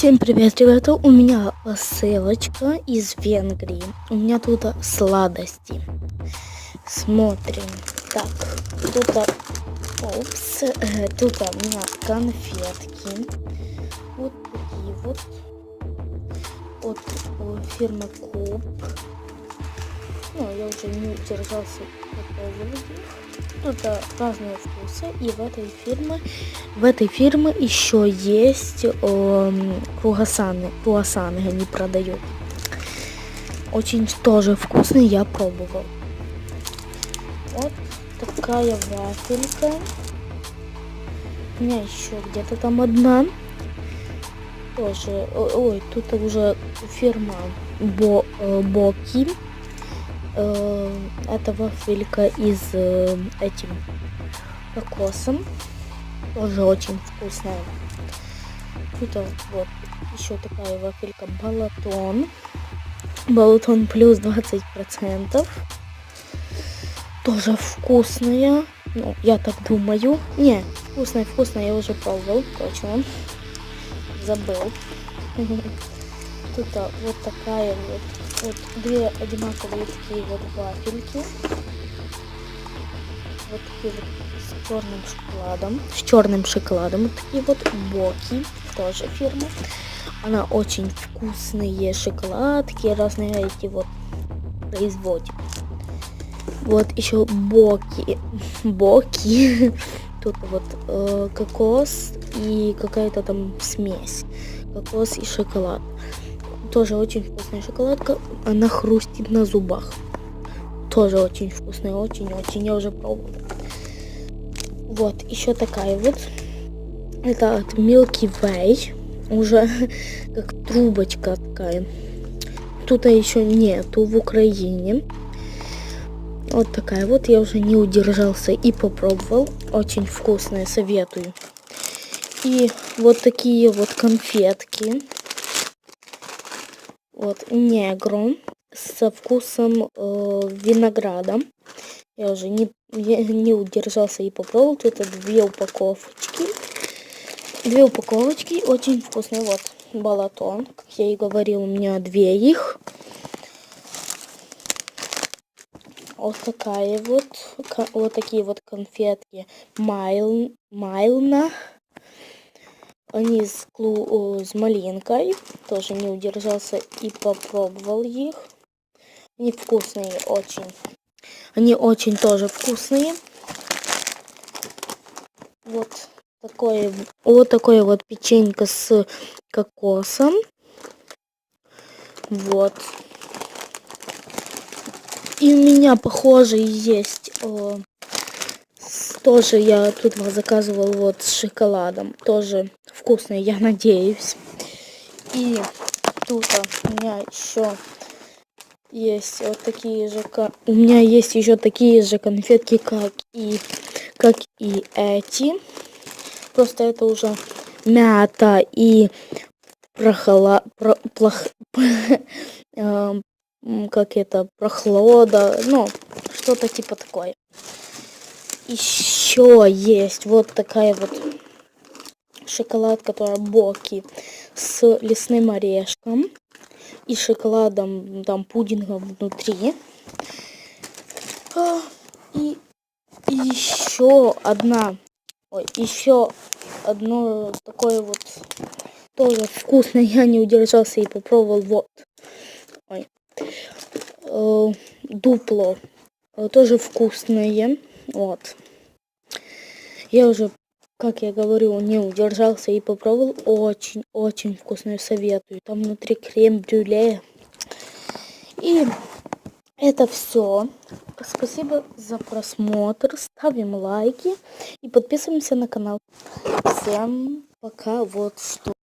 Всем привет, ребята! У меня посылочка из Венгрии. У меня тут сладости. Смотрим. Так, тут, опс, э, тут у меня конфетки. Вот такие вот. От э, фирмы Куб. Ну, я уже не удержался. Тут а, разные вкусы. И в этой фирме, в этой фирме еще есть э, круассаны. Круассаны они продают. Очень тоже вкусные, я пробовал. Вот такая вафелька. У меня еще где-то там одна. Тоже, ой, тут уже фирма Бо, э, Боки. Э, это вафелька из э, этим кокосом. Тоже очень вкусная. Тут вот еще такая вафелька балатон. Балатон плюс 20%. Тоже вкусная. Ну, я так думаю. Не, вкусная, вкусная, я уже пробовал, точно. Забыл. Тут вот такая вот вот две одинаковые такие вот вафельки. Вот такие вот с черным шоколадом. С черным шоколадом. Вот такие вот боки. Тоже фирма. Она очень вкусные шоколадки. Разные эти вот производит. Вот еще боки. Боки. Тут вот э, кокос и какая-то там смесь. Кокос и шоколад. Тоже очень вкусная шоколадка. Она хрустит на зубах. Тоже очень вкусная, очень-очень. Я уже пробовала. Вот, еще такая вот. Это от Milky Way. Уже как трубочка такая. Тут еще нету в Украине. Вот такая вот. Я уже не удержался и попробовал. Очень вкусная, советую. И вот такие вот конфетки. Вот, негру со вкусом э, винограда. Я уже не, я не удержался и попробовал. Тут две упаковочки. Две упаковочки, очень вкусные. Вот, балатон, как я и говорил, у меня две их. Вот такая вот, вот такие вот конфетки Майл, Майлна. Они с, клу, с малинкой. Тоже не удержался и попробовал их. Они вкусные очень. Они очень тоже вкусные. Вот такое, вот такое вот печенька с кокосом. Вот. И у меня похоже есть о, тоже я тут заказывал вот с шоколадом. Тоже вкусный, я надеюсь. И тут у меня еще есть вот такие же... У меня есть еще такие же конфетки, как и, как и эти. Просто это уже мята и прохла... Про... Плох... Эм, как это? Прохлада. Ну, что-то типа такое еще есть вот такая вот шоколад, которая боки с лесным орешком и шоколадом, там, пудингом внутри. А, и, еще одна, ой, еще одно такое вот тоже вкусное, я не удержался и попробовал, вот, ой, э, дупло, тоже вкусное. Вот. Я уже, как я говорю, не удержался и попробовал. Очень-очень вкусную советую. Там внутри крем-брюле. И это все. Спасибо за просмотр. Ставим лайки и подписываемся на канал. Всем пока. Вот что.